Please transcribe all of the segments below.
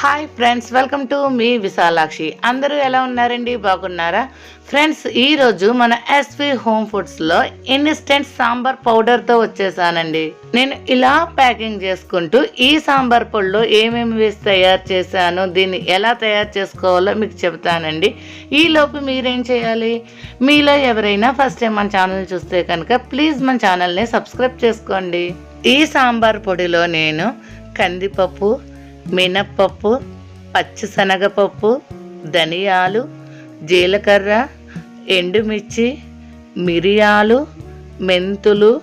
Hi friends welcome to మీ విశాలాక్షి అందరూ ఎలా ఉన్నారండి? బాగున్నారా? ఫ్రెండ్స్ ఈరోజు మన ఎస్వి హోమ్ ఫుడ్స్లో ఇన్స్టెంట్ సాంబార్ పౌడర్తో వచ్చేసానండి. నేను ఇలా ప్యాకింగ్ చేసుకుంటూ ఈ సాంబార్ పొడిలో ఏమేమి వేసి తయారు చేశాను దీన్ని ఎలా తయారు చేసుకోవాలో మీకు చెబుతానండి. ఈలోపు మీరేం చేయాలి? మీలో ఎవరైనా ఫస్ట్ టైం మన ఛానల్ చూస్తే కనుక ప్లీజ్ మన ఛానల్ని సబ్స్క్రైబ్ చేసుకోండి. ఈ సాంబార్ పొడిలో నేను కందిపప్పు మినప్పప్పు పచ్చిశనగపప్పు ధనియాలు జీలకర్ర ఎండుమిర్చి మిరియాలు మెంతులు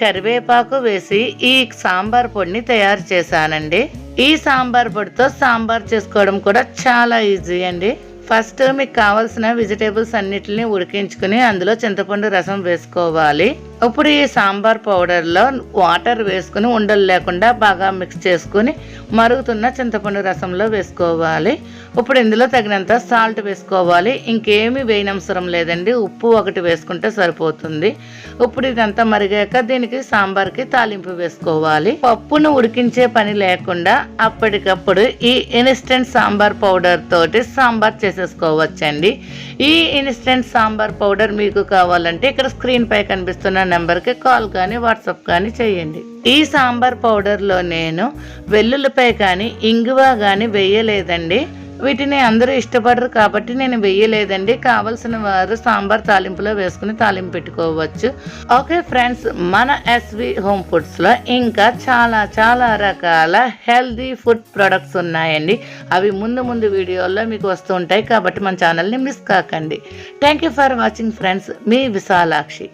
కరివేపాకు వేసి ఈ సాంబార్ పొడిని తయారు చేశానండి. ఈ సాంబార్ పొడితో సాంబార్ చేసుకోవడం కూడా చాలా ఈజీ అండి. ఫస్ట్ మీకు కావాల్సిన వెజిటేబుల్స్ అన్నిటిని ఉడికించుకుని అందులో చింతపండు రసం వేసుకోవాలి. ఇప్పుడు ఈ సాంబార్ పౌడర్లో వాటర్ వేసుకుని ఉండలు లేకుండా బాగా మిక్స్ చేసుకుని మరుగుతున్న చింతపండు రసంలో వేసుకోవాలి. ఇప్పుడు ఇందులో తగినంత సాల్ట్ వేసుకోవాలి. ఇంకేమి వేయనవసరం లేదండి. ఉప్పు ఒకటి వేసుకుంటే సరిపోతుంది. ఇప్పుడు ఇదంతా మరిగాక దీనికి సాంబార్కి తాలింపు వేసుకోవాలి. పప్పును ఉడికించే పని లేకుండా అప్పటికప్పుడు ఈ ఇన్స్టెంట్ సాంబార్ పౌడర్ తోటి సాంబార్ చేసేసుకోవచ్చండి. ఈ ఇన్స్టెంట్ సాంబార్ పౌడర్ మీకు కావాలంటే ఇక్కడ స్క్రీన్ పై కనిపిస్తున్న నెంబర్కి కాల్ కానీ వాట్సాప్ కానీ చేయండి. ఈ సాంబార్ పౌడర్లో నేను వెల్లుల్లిపై కానీ ఇంగువ కానీ వేయలేదండి. వీటిని అందరూ ఇష్టపడరు కాబట్టి నేను వేయలేదండి. కావలసిన వారు సాంబార్ తాలింపులో వేసుకుని తాలింపు పెట్టుకోవచ్చు. ఓకే ఫ్రెండ్స్ మన ఎస్వి హోమ్ ఫుడ్స్లో ఇంకా చాలా చాలా రకాల హెల్దీ ఫుడ్ ప్రొడక్ట్స్ ఉన్నాయండి. అవి ముందు ముందు వీడియోల్లో మీకు వస్తూ ఉంటాయి కాబట్టి మన ఛానల్ని మిస్ కాకండి. Thank you for watching friends. Me Vishalakshi.